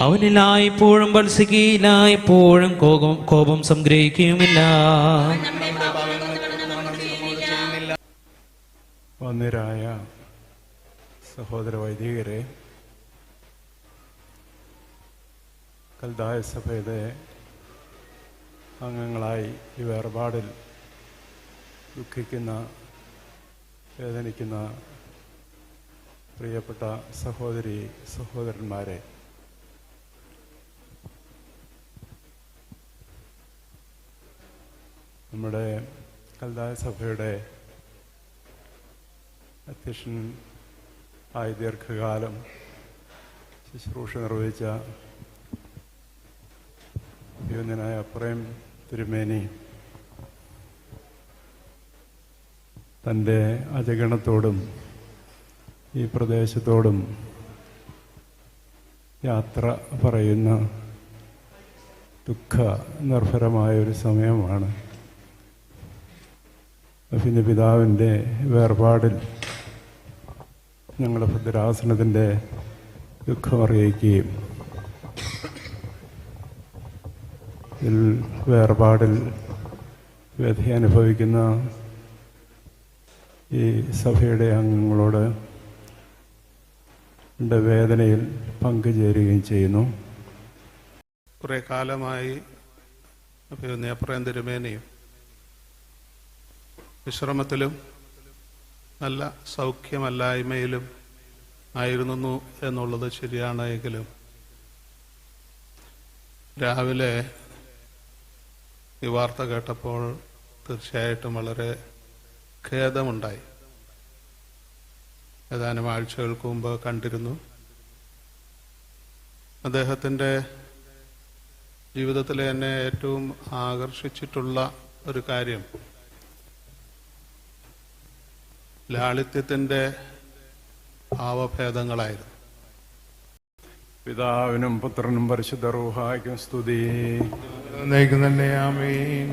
അവനിലായിപ്പോഴും വത്സികയിലായിപ്പോഴും കോപം കോപം സംഗ്രഹിക്കുകയുമില്ല വന്നിരായ സഹോദര വൈദികരെ കൽദായ സഭയുടെ അംഗങ്ങളായി ഈ വേർപാടിൽ ദുഃഖിക്കുന്ന വേദനിക്കുന്ന പ്രിയപ്പെട്ട സഹോദരി സഹോദരന്മാരെ. നമ്മുടെ കൽദായ സഭയുടെ അധ്യക്ഷൻ ആയി ദീർഘകാലം ശുശ്രൂഷ നിർവഹിച്ച യുവനായ പ്രേം തിരുമേനി തന്റെ അജഗണത്തോടും ഈ പ്രദേശത്തോടും യാത്ര പറയുന്ന ദുഃഖ നിർഭരമായ ഒരു സമയമാണ്. പിന്നെ പിതാവിന്റെ വേർപാടിൽ ഞങ്ങളുടെ ഭദ്രാസനത്തിന്റെ ദുഃഖമറിയിക്കുകയും ഇതിൽ വേർപാടിൽ വ്യഥ അനുഭവിക്കുന്ന ഈ സഭയുടെ അംഗങ്ങളോട് വേദനയിൽ പങ്കുചേരുകയും ചെയ്യുന്നു. കുറേ കാലമായി നേപ്രയം തിരുമേനയും വിശ്രമത്തിലും നല്ല സൗഖ്യമല്ലായ്മയിലും ആയിരുന്നു എന്നുള്ളത് ശരിയാണെങ്കിലും രാവിലെ ഈ വാർത്ത കേട്ടപ്പോൾ തീർച്ചയായിട്ടും വളരെ ഖേദമുണ്ടായി. ഏതാനും ആഴ്ചകൾക്ക് മുമ്പ് കണ്ടിരുന്നു. അദ്ദേഹത്തിന്റെ ജീവിതത്തിലെ എന്നെ ഏറ്റവും ആകർഷിച്ചിട്ടുള്ള ഒരു കാര്യം ലാളിത്യത്തിന്റെ ഭാവഭേദങ്ങളായിരുന്നു. പിതാവിനും പുത്രനും പരിശുദ്ധ റൂഹായ്ക്കും സ്തുതി.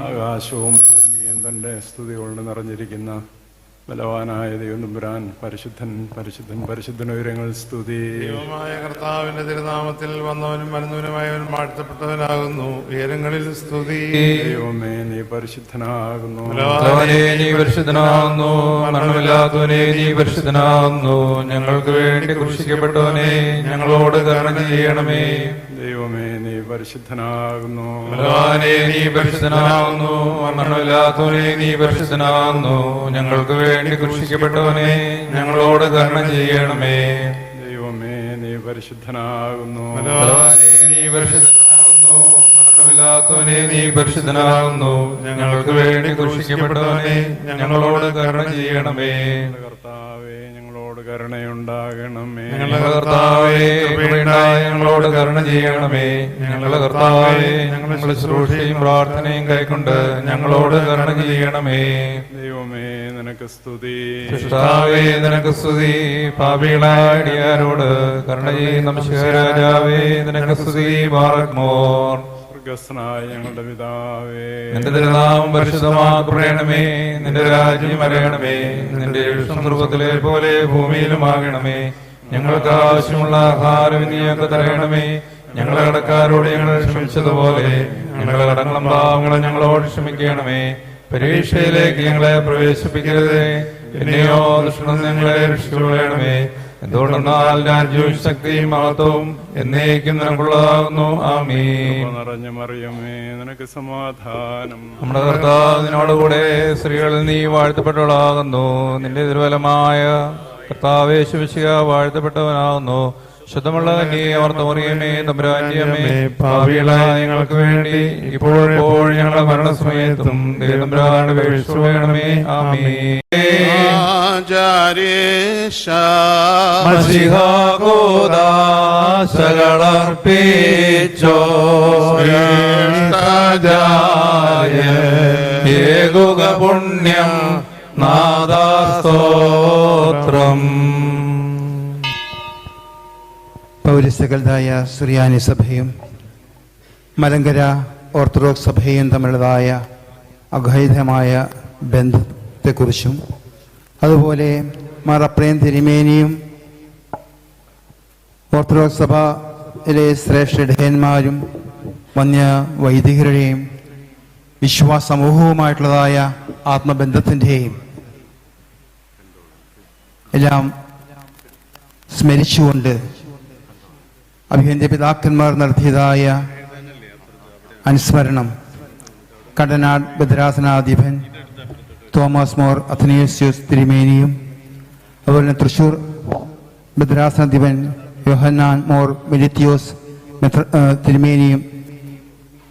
ആകാശവും ഭൂമിയും തന്റെ സ്തുതി കൊണ്ട് നിറഞ്ഞിരിക്കുന്ന ബലവാനായ ദൈവം തുമ്പുരാൻ പരിശുദ്ധൻ പരിശുദ്ധൻ പരിശുദ്ധൻ ഉയരങ്ങൾ സ്തുതി. ദൈവമായ കർത്താവിന്റെ തിരുനാമത്തിൽ വന്നവനും വരുന്നവനുമായവൻ വാഴ്ത്തപ്പെട്ടവനാകുന്നു ഉയരങ്ങളിൽ സ്തുതി. ദൈവമേ നീ പരിശുദ്ധനാകുന്നു. നീ പരിശുദ്ധനാകുന്നു. മരണമില്ലാത്തവനെ നീ പരിശുദ്ധനാകുന്നു. ഞങ്ങൾക്ക് വേണ്ടി ക്രൂശിക്കപ്പെട്ടവനെ ഞങ്ങളോട് കരുണ ചെയ്യണമേ. ദൈവമേ നീ പരിശുദ്ധനാകുന്നു. ഭഗവാനേ നീ പരിശുദ്ധനാകുന്നു. മരണമില്ലാത്തവനെ നീ പരിശുദ്ധനാകുന്നു. ഞങ്ങൾക്ക് വേണ്ടി ക്രൂശിക്കപ്പെട്ടവനെ ഞങ്ങളോട് കരുണ ചെയ്യണമേ. ദൈവമേ നീ പരിശുദ്ധനാകുന്നു. ഭഗവാനേ നീ പരിശുദ്ധനാകുന്നു. മരണമില്ലാത്തവനെ നീ പരിശുദ്ധനാകുന്നു. ഞങ്ങൾക്ക് വേണ്ടി ക്രൂശിക്കപ്പെട്ടവനെ ഞങ്ങളോട് കരുണ ചെയ്യണമേ. കർത്താവേ ഞങ്ങളോട് കരുണയുണ്ടാകണമേ. ഞങ്ങളുടെ കർത്താവേ ഞങ്ങളോട് കരുണ ചെയ്യണമേ. ഞങ്ങളുടെ കർത്താവെ ഞങ്ങളുടെ ശുശ്രൂഷയും പ്രാർത്ഥനയും കൈക്കൊണ്ട് ഞങ്ങളോട് കരുണ ചെയ്യണമേ. ദൈവമേ നിനക്ക് സ്തുതി. കർത്താവേ നിനക്ക് സ്തുതി. പാപികളാടിയാരോട് കരുണ ചെയ്യുന്ന രാജാവേ നിനക്ക് സ്തുതി. സ്വർഗസ്നായ ഞങ്ങളുടെ പിതാവേ. നിന്റെ തിരുനാമം പരിശുദ്ധമാക്കണമേ നിന്റെ രാജ്യം അറിയണമേ നിന്റെ സന്ദർഭത്തിലെ പോലെ ഭൂമിയിലുമാകണമേ. ഞങ്ങൾക്ക് ആവശ്യമുള്ള ആഹാരം ഇനി ഞങ്ങൾക്ക് തരയണമേ ഞങ്ങളെ കടക്കാരോട് ഞങ്ങൾ ക്ഷമിച്ചതുപോലെ ഞങ്ങളെ കടങ്ങളും പാവങ്ങളും ഞങ്ങളോട് ക്ഷമിക്കണമേ. പരീക്ഷയിലേക്ക് ഞങ്ങളെ പ്രവേശിപ്പിക്കരുത്. എന്നെയോ ദുഷ്ടം ഞങ്ങളെ രക്ഷിക്കണമേ എന്തുകൊണ്ടെന്നാൽ രാജ്യവും ശക്തിയും മഹത്വവും എന്നേക്കും നിനക്കുള്ളതാകുന്നു. കൃപ നിറഞ്ഞ മറിയമേ നിനക്ക് സമാധാനം. നമ്മുടെ കർത്താവിനോടുകൂടെ സ്ത്രീകളിൽ നീ വാഴ്ത്തപ്പെട്ടവളാകുന്നു. നിന്റെ ദുർബലമായ കർത്താവേ ശുഭിശിക വാഴ്ത്തപ്പെട്ടവനാകുന്നു. ശുദ്ധമുള്ള നീ ഭാവികളായ ഞങ്ങൾക്ക് വേണ്ടി ഇപ്പോഴും ഞങ്ങളുടെ മരണസമയത്തും ആമേ മസിഹാകോദാശകളർപ്പിച്ചോ ഏകുക പുണ്യം നാദാസ്തോത്രം. പൗരസ്തകളായ സുറിയാനി സഭയും മലങ്കര ഓർത്തഡോക്സ് സഭയും തമ്മിലുള്ളതായ അഘൈതമായ ബന്ധത്തെക്കുറിച്ചും അതുപോലെ മറപ്രേം തിരുമേനിയും ഓർത്തഡോക്സ് സഭയിലെ ശ്രേഷ്ഠ ഇടയന്മാരും വന്യ വൈദികരുടെയും വിശ്വാസമൂഹവുമായിട്ടുള്ളതായ ആത്മബന്ധത്തിന്റെയും എല്ലാം സ്മരിച്ചുകൊണ്ട് അഭിഹന്യ പിതാക്കന്മാർ നടത്തിയതായ അനുസ്മരണം കടനാൾ ഭദ്രാസനാധിപൻ തോമസ് മോർ അഥനേസ്യൂസ് തിരുമേനിയും അതുപോലെ തന്നെ തൃശൂർ ഭദ്രാസനാധിപൻ യോഹന്നാൻ മോർ മെലിത്തിയോസ് തിരുമേനിയും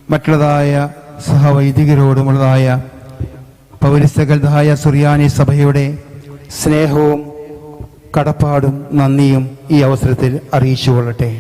മറ്റുള്ളതായ സഹവൈദികരോടുമുള്ളതായ പൗരസ്തകൽതായ സുറിയാനി സഭയുടെ സ്നേഹവും കടപ്പാടും നന്ദിയും ഈ അവസരത്തിൽ അറിയിച്ചുകൊള്ളട്ടെ.